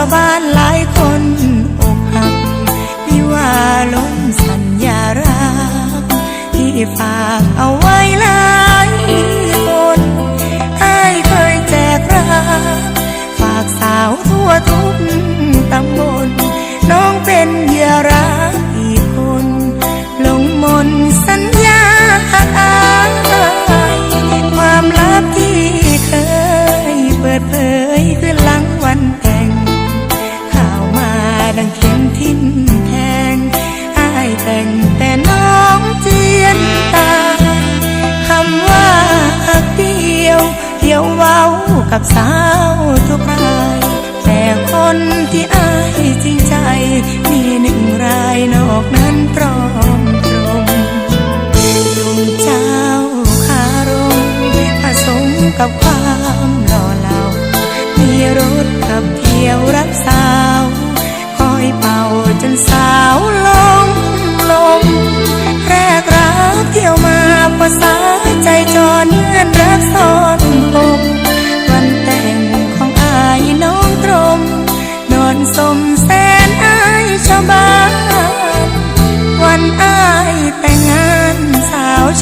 าวบ้านหลายคนอกหักที่ว่าล้มสัญญารักที่ฟ้า กับสาวทุกราย แต่คนที่อายจริงใจ มีหนึ่งรายนอกนั้นปลอมตรงลุงเจ้าคารมผสมกับความหล่อเหลามีรถขับเที่ยวรับสาว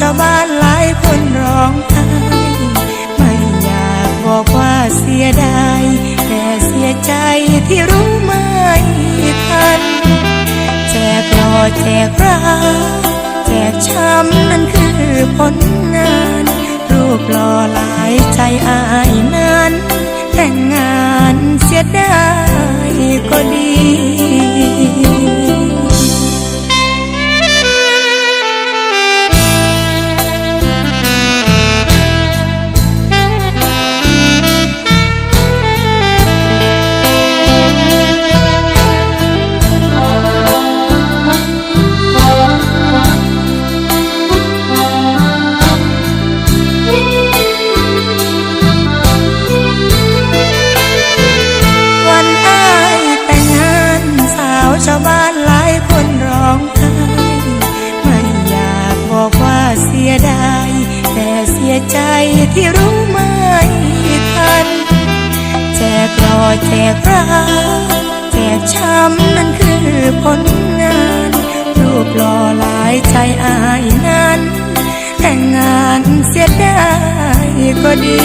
าวชาวบ้านหลายคนร้องไห้ไม่อยากบอกว่าเสียดายแต่เสียใจที่รู้ไม่ทัน แจกรอแจกรักแจกช้ำนั่นคือผลงาน รูปหล่อหลายใจอายนั้น ชาวบ้านหลายคนร้องไห้ไม่อยากบอกว่าเสียดายแต่เสียใจที่รู้ไม่ทันแจกรอแจกรักแจกช้ำนั่นคือผลงานรูปหล่อหลายใจอายนั้น แต่งงานเสียดายก็ดี